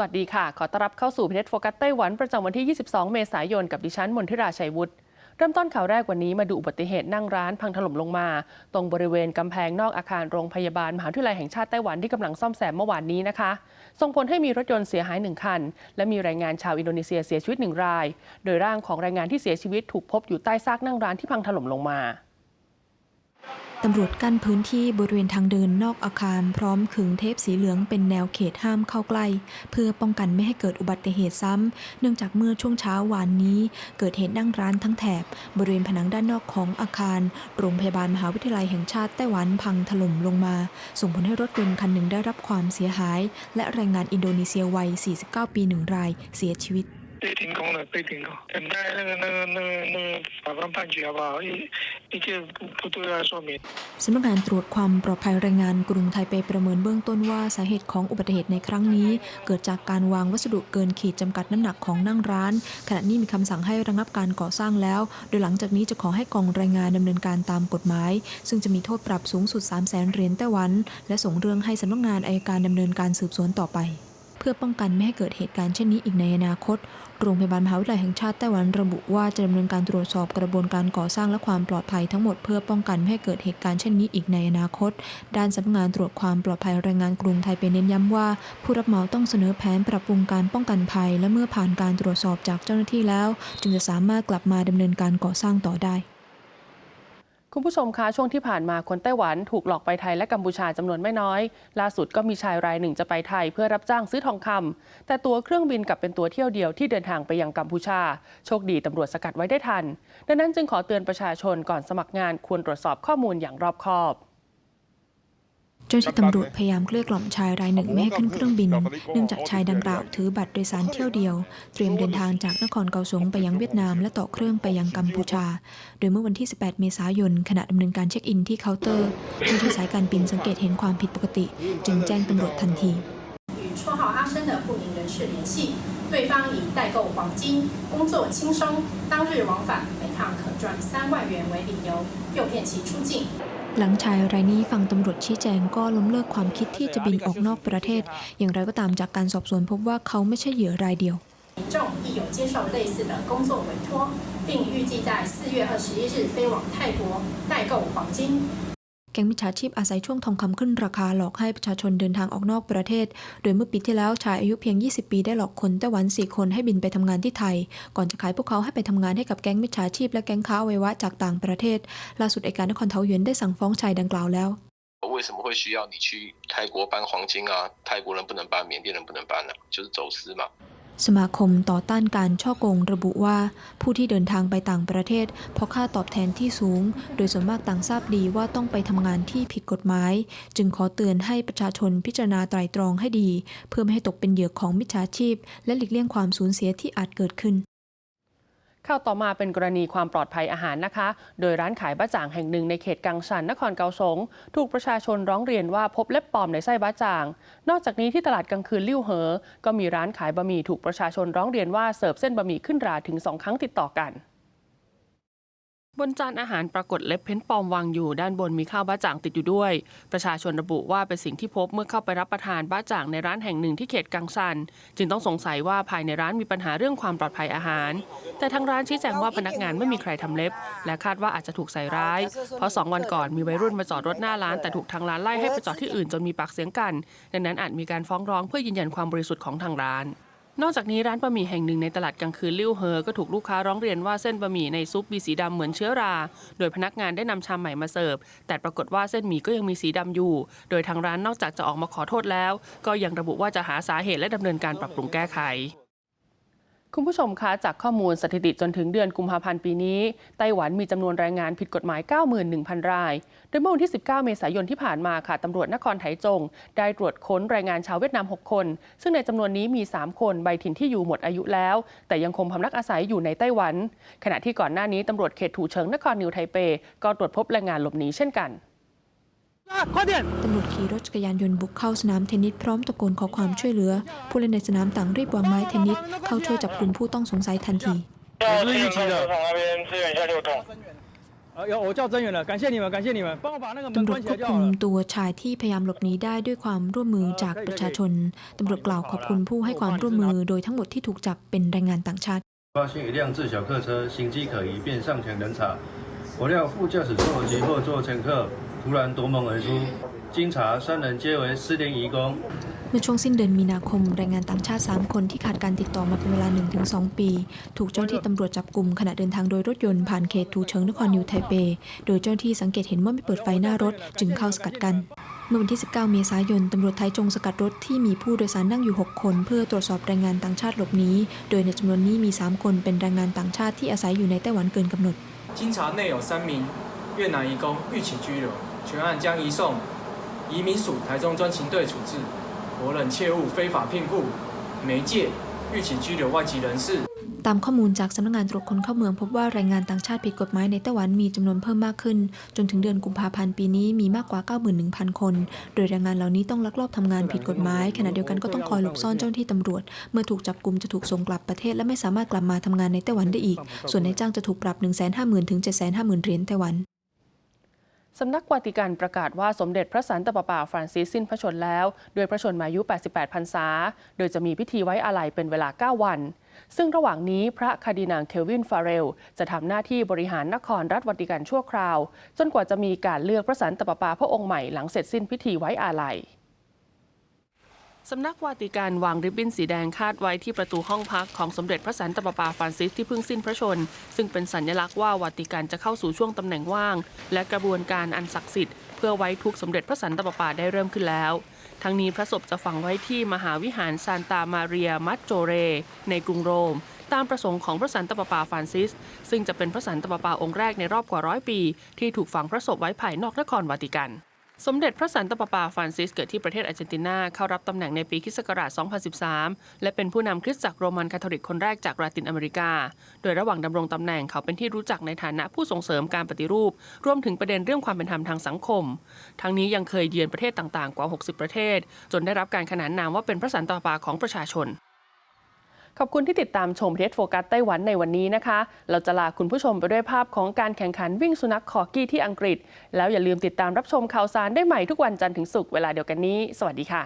สวัสดีค่ะ ขอต้อนรับเข้าสู่พิเศษโฟกัสไต้หวันประจำวันที่ 22 เมษายน กับดิฉันมนทิราชัยวุฒิ เริ่มต้นข่าวแรกวันนี้มาดูอุบัติเหตุนั่งร้านพังถล่มลงมา ตรงบริเวณกำแพงนอกอาคารโรงพยาบาล มหาวิทยาลัยแห่งชาติไต้หวันที่กำลังซ่อมแซมเมื่อวานนี้นะคะ ส่งผลให้มีรถยนต์เสียหายหนึ่งคัน และมีแรงงานชาวอินโดนีเซียเสียชีวิตหนึ่งราย โดยร่างของแรงงานที่เสียชีวิตถูกพบอยู่ใต้ซากนั่งร้านที่พังถล่มลงมา ตำรวจกั้นพื้นที่บริเวณทางเดินนอกอาคารพร้อมขึงเทปสีเหลืองเป็นแนวเขตห้ามเข้าใกล้ เพื่อป้องกันไม่ให้เกิดอุบัติเหตุซ้ำ เนื่องจากเมื่อช่วงเช้าวานนี้ เกิดเหตุนั่งร้านทั้งแถบบริเวณผนังด้านนอกของอาคาร โรงพยาบาลมหาวิทยาลัยแห่งชาติไต้หวันพังถล่มลงมา ส่งผลให้รถยนต์คันหนึ่งได้รับความเสียหาย และแรงงานอินโดนีเซียวัย 49 ปีหนึ่งรายเสียชีวิต 被停工了，被停工，等待那个那个那个那个法官判决好不好？一一切不不对外说明。 สำนักงานตรวจความปลอดภัยแรงงานกรุงไทเปประเมินเบื้องต้นว่าสาเหตุของอุบัติเหตุในครั้งนี้ เกิดจากการวางวัสดุเกินขีดจำกัดน้ำหนักของนั่งร้าน ขณะนี้มีคำสั่งให้ระงับการก่อสร้างแล้ว โดยหลังจากนี้จะขอให้กองแรงงานดำเนินการตามกฎหมาย ซึ่งจะมีโทษปรับสูงสุด 3 0 0แสนเหรียญไต้หวัน และส่งเรื่องให้สำนักงานอายการดำเนินการสืบสวนต่อไป เพื่อป้องกันไม่ให้เกิดเหตุการณ์เช่นนี้อีกในอนาคต โรงพยาบาลมหาวิทยาลัยแห่งชาติไต้หวันระบุว่าจะดำเนินการตรวจสอบกระบวนการก่อสร้างและความปลอดภัยทั้งหมดเพื่อป้องกันไม่ให้เกิดเหตุการณ์เช่นนี้อีกในอนาคต ด้านสำนักงานตรวจความปลอดภัยแรงงานกรุงไทยเป็นเน้นย้ำว่า ผู้รับเหมาต้องเสนอแผนปรับปรุงการป้องกันภัย และเมื่อผ่านการตรวจสอบจากเจ้าหน้าที่แล้ว จึงจะสามารถกลับมาดำเนินการก่อสร้างต่อได้ คุณผู้ชมคะช่วงที่ผ่านมาคนไต้หวันถูกหลอกไปไทยและกัมพูชาจำนวนไม่น้อย ล่าสุดก็มีชายรายหนึ่งจะไปไทยเพื่อรับจ้างซื้อทองคำแต่ตัวเครื่องบินกลับเป็นตัวเที่ยวเดียวที่เดินทางไปยังกัมพูชา โชคดีตำรวจสกัดไว้ได้ทัน ดังนั้นจึงขอเตือนประชาชนก่อนสมัครงานควรตรวจสอบข้อมูลอย่างรอบคอบ เจ้าหน้าที่ตำรวจพยายามเกลี้ยกล่อมชายรายหนึ่งไม่ให้ขึ้นเครื่องบิน เนื่องจากชายดังกล่าวถือบัตรโดยสารเที่ยวเดียว เตรียมเดินทางจากนครเกาสงไปยังเวียดนามและต่อเครื่องไปยังกัมพูชา โดยเมื่อวันที่ 18 เมษายน ขณะดำเนินการเช็คอินที่เคาน์เตอร์เจ้าหน้าที่สายการบินสังเกตเห็นความผิดปกติ จึงแจ้งตำรวจทันที 与绰号阿生的不明人士联系，对方以代购黄金、工作轻松、当日往返每趟可赚三万元为理由，诱骗其出境。 หลังชายรายนี้ฟังตำรวจชี้แจงก็ล้มเลิกความคิดที่จะบินออกนอกประเทศ อย่างไรก็ตามจากการสอบสวนพบว่าเขาไม่ใช่เหยื่อรายเดียว 民众亦有接受类似的工作委托，并预计在四月二十一日飞往泰国代购黄金。 แก๊งมิจฉาชีพอาศัยช่วงทองคำขึ้นราคาหลอกให้ประชาชนเดินทางออกนอกประเทศ โดยเมื่อปีที่แล้วชายอายุเพียง 20 ปีได้หลอกคนไต้หวัน 4 คนให้บินไปทำงานที่ไทย ก่อนจะขายพวกเขาให้ไปทำงานให้กับแก๊งมิจฉาชีพและแก๊งค้าอวัยวะจากต่างประเทศ ล่าสุดอัยการนครเทาหยวนได้สั่งฟ้องชายดังกล่าวแล้ว 为什么会需要你去泰国搬黄金啊？泰国人不能搬，缅甸人不能搬呢、就是走私嘛。 สมาคมต่อต้านการช่อโกงระบุว่า ผู้ที่เดินทางไปต่างประเทศ เพราะค่าตอบแทนที่สูง โดยส่วนมากต่างทราบดีว่าต้องไปทำงานที่ผิดกฎหมาย จึงขอเตือนให้ประชาชนพิจารณาไตรตรองให้ดี เพื่อไม่ให้ตกเป็นเหยื่อของมิจฉาชีพ และหลีกเลี่ยงความสูญเสียที่อาจเกิดขึ้น ข่าวต่อมาเป็นกรณีความปลอดภัยอาหารนะคะ โดยร้านขายบะจ่างแห่งหนึ่งในเขตกังชันนครเกาสงถูกประชาชนร้องเรียนว่าพบเล็บปลอมในไส้บะจ่าง นอกจากนี้ที่ตลาดกลางคืนลิ่วเหอ ก็มีร้านขายบะหมี่ถูกประชาชนร้องเรียนว่าเสิร์ฟเส้นบะหมี่ขึ้นราถึงสองครั้งติดต่อกัน บนจานอาหารปรากฏเล็บเพ้นปลอมวางอยู่ด้านบนมีข้าวบ้าจ่างติดอยู่ด้วย ประชาชนระบุว่าเป็นสิ่งที่พบเมื่อเข้าไปรับประทานบ้าจ่างในร้านแห่งหนึ่งที่เขตกังซัน จึงต้องสงสัยว่าภายในร้านมีปัญหาเรื่องความปลอดภัยอาหาร แต่ทางร้านชี้แจงว่าพนักงานไม่มีใครทำเล็บ และคาดว่าอาจจะถูกใส่ร้าย เพราะสองวันก่อนมีวัยรุ่นมาจอดรถหน้าร้านแต่ถูกทางร้านไล่ให้ไปจอดที่อื่นจนมีปากเสียงกัน ดังนั้นอาจมีการฟ้องร้องเพื่อยืนยันความบริสุทธิ์ของทางร้าน นอกจากนี้ร้านบะหมี่แห่งหนึ่งในตลาดกลางคืนลิ้วเฮอ ก็ถูกลูกค้าร้องเรียนว่าเส้นบะหมี่ในซุปมีสีดำเหมือนเชื้อรา โดยพนักงานได้นำชามใหม่มาเสิร์ฟ แต่ปรากฏว่าเส้นหมี่ก็ยังมีสีดำอยู่ โดยทางร้านนอกจากจะออกมาขอโทษแล้ว ก็ยังระบุว่าจะหาสาเหตุและดำเนินการปรับปรุงแก้ไข คุณผู้ชมคะจากข้อมูลสถิติจนถึงเดือนกุมภาพันธ์ปีนี้ ไต้หวันมีจำนวนแรงงานผิดกฎหมาย 91,000 ราย โดยเมื่อวันที่ 19 เมษายนที่ผ่านมาค่ะตำรวจนครไถจง ได้ตรวจค้นแรงงานชาวเวียดนาม 6 คน ซึ่งในจำนวนนี้มี 3 คนใบถิ่นที่อยู่หมดอายุแล้ว แต่ยังคงพำนักอาศัยอยู่ในไต้หวัน ขณะที่ก่อนหน้านี้ตำรวจเขตถูเฉิงนครนิวไทเป ก็ตรวจพบแรงงานหลบหนีเช่นกัน ตำรวจขี่รถจักรยานยนต์บุกเข้าสนามเทนนิสพร้อมตะโกนขอความช่วยเหลือ ผู้เล่นในสนามต่างรีบวางไม้เทนนิสเข้าช่วยจับกลุ่มผู้ต้องสงสัยทันที 要去那个球场那边支援一下六栋。啊， 呃，有我叫增援了，感谢你们，感谢你们，帮我把那个门 ตำรวจ 关起 คว 来 บ 就 คุ 好 ม 了。 ตัวชายที่พยายามหลบหนีได้ด้วยความร่วมมือจากประชาชน ตำรวจกล่าวขอบคุณผู้ให้ความร่วมมือ โดยทั้งหมดที่ถูกจับเป็นแรงงานต่างชาติ 发现一辆自小客车行迹可疑，便上前人查。我料副驾驶座及后座乘客 突然夺门而出，经查三人皆为失联移工。 เมื่อช่วงสิ้นเดือนมีนาคมแรงงานต่างชาติ 3 คนที่ขาดการติดต่อมาเป็นเวลา 1-2 ปี ถูกเจ้าหน้าที่ตำรวจจับกลุ่มขณะเดินทางโดยรถยนต์ผ่านเขตทูเชิงนครนิวไทเป โดยเจ้าหน้าที่สังเกตเห็นว่าไม่เปิดไฟหน้ารถ จึงเข้าสกัดกัน เมื่อวันที่ 19 เมษายน ตำรวจไทยจงสกัดรถที่มีผู้โดยสารนั่งอยู่ 6 คน เพื่อตรวจสอบแรงงานต่างชาติหลบหนี โดยในจำนวนนี้มี 3 คนเป็นแรงงานต่างชาติที่อาศัยอยู่ในไต้หวันเกินกำหนด 经查内有三名 越南移工预期拘留，全案将移送移民署台中专勤队处置。国人切勿非法聘雇、媒介预期拘留外籍人士。 ตามข้อมูลจากสำนักงานตรวจคนเข้าเมืองพบว่าแรงงานต่างชาติผิดกฎหมายในไต้หวันมีจำนวนเพิ่มมากขึ้น จนถึงเดือนกุมภาพันธ์ปีนี้มีมากกว่า 91,000 คน โดยแรงงานเหล่านี้ต้องลักลอบทำงานผิดกฎหมาย ขณะเดียวกันก็ต้องคอยหลบซ่อนเจ้าหน้าที่ตำรวจ เมื่อถูกจับกุมจะถูกส่งกลับประเทศและไม่สามารถกลับมาทำงานในไต้หวันได้อีก ส่วนนายจ้างจะถูกปรับ 150,000ถึง750,000เหรียญไต้หวัน สำนักวาติกันประกาศว่าสมเด็จพระสันตะปาปาฟรานซิสสิ้นพระชนแล้วโดยพระชนมายุ 88 พรรษา โดยจะมีพิธีไว้อาลัยเป็นเวลา 9 วัน ซึ่งระหว่างนี้พระคาดินางเคลวินฟาเรล จะทำหน้าที่บริหารนครรัฐวาติกันชั่วคราว จนกว่าจะมีการเลือกพระสันตะปาปาพระองค์ใหม่หลังเสร็จสิ้นพิธีไว้อาลัย สำนักวาติกันวางริบบิ้นสีแดงคาดไว้ที่ประตูห้องพักของสมเด็จพระสันตะปาปาฟรานซิสที่เพิ่งสิ้นพระชน ซึ่งเป็นสัญลักษณ์ว่าวาติกันจะเข้าสู่ช่วงตำแหน่งว่าง และกระบวนการอันศักดิ์สิทธิ์เพื่อไว้ทุกข์สมเด็จพระสันตะปาปาได้เริ่มขึ้นแล้ว ทั้งนี้พระศพจะฝังไว้ที่มหาวิหารซานตามาเรียมัจโจเร ในกรุงโรม ตามประสงค์ของพระสันตะปาปาฟรานซิส ซึ่งจะเป็นพระสันตะปาปาองค์แรกในรอบกว่าร้อยปี ที่ถูกฝังพระศพไว้ภายนอกนครวาติกัน สมเด็จพระสันตะปาปาฟรานซิสเกิดที่ประเทศอาร์เจนตินา เข้ารับตำแหน่งในปีคศักราช 2013 และเป็นผู้นำคริสตจักรโรมันคาทอลิกคนแรกจากลาตินอเมริกา โดยระหว่างดำรงตำแหน่งเขาเป็นที่รู้จักในฐานะผู้ส่งเสริมการปฏิรูป รวมถึงประเด็นเรื่องความเป็นธรรมทางสังคม ทั้งนี้ยังเคยเยือนประเทศต่างๆ กว่า 60 ประเทศ จนได้รับการขนานนามว่าเป็นพระสันตะปาปาของประชาชน ขอบคุณที่ติดตามชมเทสโฟกัสไต้หวันในวันนี้นะคะ เราจะลาคุณผู้ชมไปด้วยภาพของการแข่งขันวิ่งสุนัขคอกี้ที่อังกฤษ แล้วอย่าลืมติดตามรับชมข่าวสารได้ใหม่ทุกวันจันทร์ถึงศุกร์เวลาเดียวกันนี้ สวัสดีค่ะ